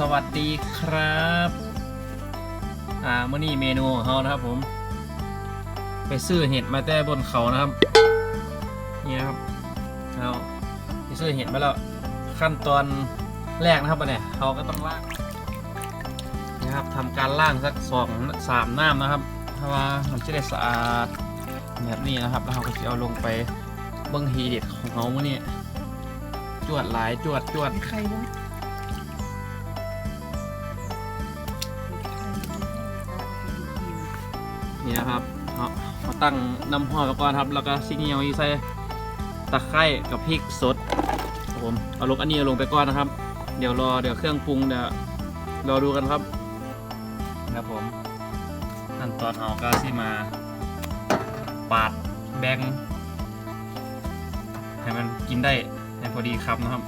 สวัสดีครับอ่ามื่อนี้เมนูของเรานะครับผม ไปซื้อเห็ดมาแต่บนเขานะครับนี่นะครับเราไปซื้อเห็ดมาแล้วขั้นตอนแรกนะครับอันเนี่ยเราก็ต้องล่างนะครับทำการล่างสักสองสามน้ำนะครับเพราะว่ามันจะได้สะอาดแบบนี้นะครับ แล้วเราก็จะเอาลงไปเบิ้งทีเด็ดของเขาเมื่อนี้จวดหลายจวดจวดใครบ้าง นี่นะครับเอามาตั้งน้ำหัวกับก่อนครับ แล้วก็ซิกเนียลใส่ตะไคร้กับพริกสดครับผมเอาลงอันนี้ลงไปก่อนนะครับ เดี๋ยวรอเดี๋ยวเครื่องปรุงเดี๋ยวรอดูกันครับครับผมขั้นตอนเอาก็สิมา ปาดแบ่งให้มันกินได้ให้พอดีคำนะครับ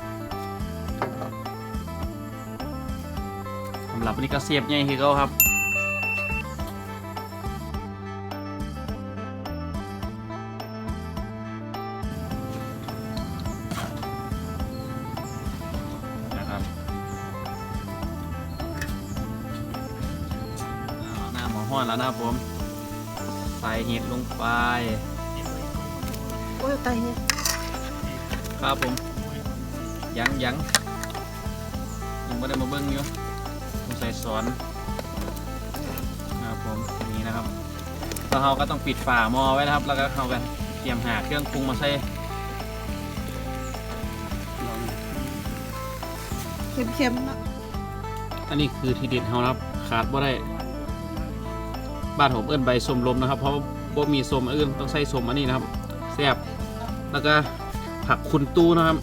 สำหรับวันนี้ก็เสียบใหญ่คือเขาครับนะครับ อาหน้าหมอห้อนแล้วนะครับผม ใส่เห็ดลงไป โอ้ยตายเนี่ยครับผม ยังยังยังไม่ได้มาเบิ้งอยู่ต้องใส่ซอนนะครับผมนี่นะครับแล้วเราก็ต้องปิดฝาหม้อไว้นะครับ แล้วก็เรากันเตรียมหาเครื่องปรุงมาใส่เค็มๆนะอันนี้คือทีเด็ดเรานะครับ ขาดบ่ได้ บ้านผมเอื้นใบสมลมนะครับ เพราะบ่มีสมอันอื่นต้องใส่สมอันนี้นะครับแซ่บแล้วก็ผักคุณตู้นะครับ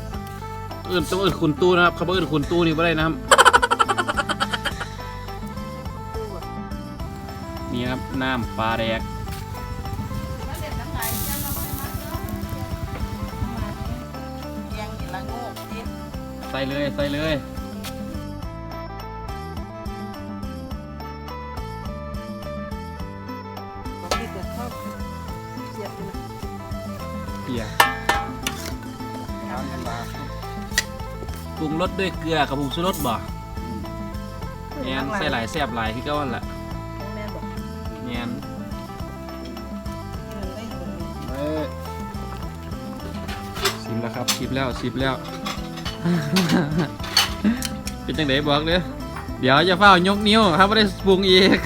เอื้นต้องเอื้นคุณตู้นะครับเขาบ่เอื้นคุณตู้นี่บ่ได้นะครับนี่นะครับน้ำปลาแดกแกงกินละโงกกินใส่เลยใส่เลย เกียปรุงรสด้วยเกลือกับผงชูรสบ่แมนใส่หลายแซ่บหลายคือเก็ว่าแหละแม่บอกแมนเงินได้คนนี้เอ้ยชิมแล้วครับชิมแล้วชิมแล้ว เป็นจังไดบอกเลยเดี๋ยวจะเฝ้ายกนิ้วครับไม่ได้ปรุงอีก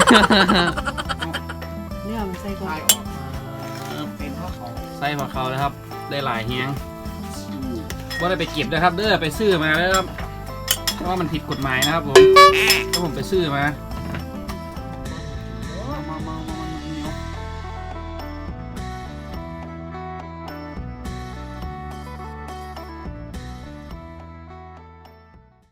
เพราะเขาใส่ผักเขาเลยครับ ได้หลายเฮียงว่าได้ไปเก็บนะครับ เด้อไปซื้อมาแล้วครับเพราะว่ามันผิดกฎหมายนะครับผมถ้าผมไปซื้อมา